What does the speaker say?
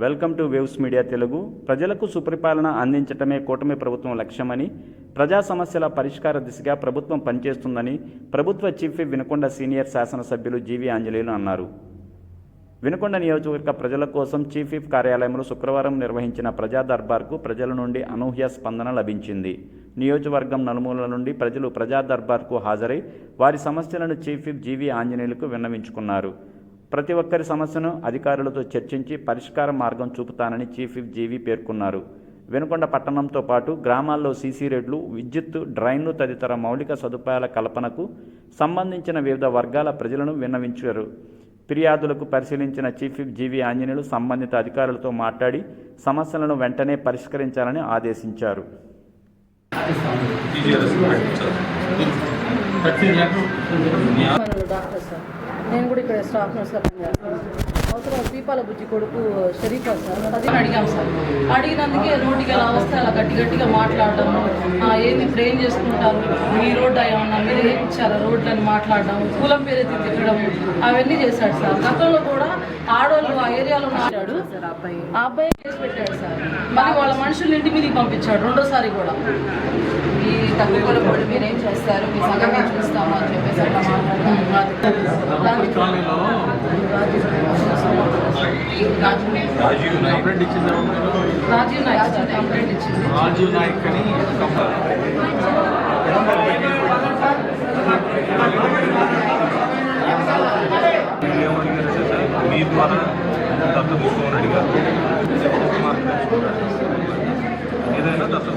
Welcome to waves media Telugu. ప్రజలకు సుపరిపాలన అందించటమే కూటమి ప్రభుత్వం లక్ష్యమని ప్రజా సమస్యల పరిష్కార దిశగా ప్రభుత్వం పనిచేస్తుందని ప్రభుత్వ చీఫ్ వినకొండ సీనియర్ శాసనసభ్యులు జీవి ఆంజనేయులు అన్నారు. వినకొండ నియోజకవర్గ ప్రజల కోసం చీఫ్ విప్ కార్యాలయంలో శుక్రవారం నిర్వహించిన ప్రజా దర్బార్కు ప్రజల నుండి అనూహ్య స్పందన లభించింది. నియోజకవర్గం నలుమూలల నుండి ప్రజలు ప్రజా దర్బార్కు హాజరై వారి సమస్యలను చీఫ్ విప్ జీవి ఆంజనేయులకు విన్నవించుకున్నారు. ప్రతి ఒక్కరి సమస్యను అధికారులతో చర్చించి పరిష్కార మార్గం చూపుతానని చీఫ్ విప్ జీవి పేర్కొన్నారు. వెనుకొండ పట్టణంతో పాటు గ్రామాల్లో సీసీ రోడ్లు విద్యుత్తు డ్రైన్లు తదితర మౌలిక సదుపాయాల కల్పనకు సంబంధించిన వివిధ వర్గాల ప్రజలను విన్నవించారు. ఫిర్యాదులకు పరిశీలించిన చీఫ్ విప్ జీవి ఆంజనేయులు సంబంధిత అధికారులతో మాట్లాడి సమస్యలను వెంటనే పరిష్కరించాలని ఆదేశించారు. Doctor sir. నేను కూడా ఇక్కడ స్టాఫ్ నర్స్గా పనిచేస్తాను అవసరం పీపాల బుజ్జి కొడుకు షరీఫా సార్. అది అడిగాం సార్? అడిగినందుకే రోడ్డుకి ఎలా వస్తే అలా గట్టి గట్టిగా మాట్లాడటము ఏంది ఏం చేసుకుంటారు మీ రోడ్డు ఏమన్నా మీరు ఏం ఇచ్చారా రోడ్లని మాట్లాడడం కులం పేరు ఎత్తి తిట్టడం అవన్నీ చేశాడు సార్. గతంలో కూడా ఆడవాళ్ళు ఆ ఏరియాలో మాట్లాడు ఆ అబ్బాయి. కేసు పెట్టాడు సార్? మళ్ళీ వాళ్ళ మనుషుల్ని ఇంటి మీదకి పంపించాడు రెండోసారి కూడా. ఈ తక్కువ కూడా మీరేం చేస్తారు? మీ మేము చూస్తాము అని చెప్పేసి రాజీవ్ నాయక్. కంప్లైంట్ ఇచ్చింది రాజీవ్ నాయక్ కంప్లైంట్ ఇచ్చింది రాజీవ్ నాయక్ అని మీ ద్వారా దత్తత తీసుకోమని అడిగారు ఏదైనా దత్తత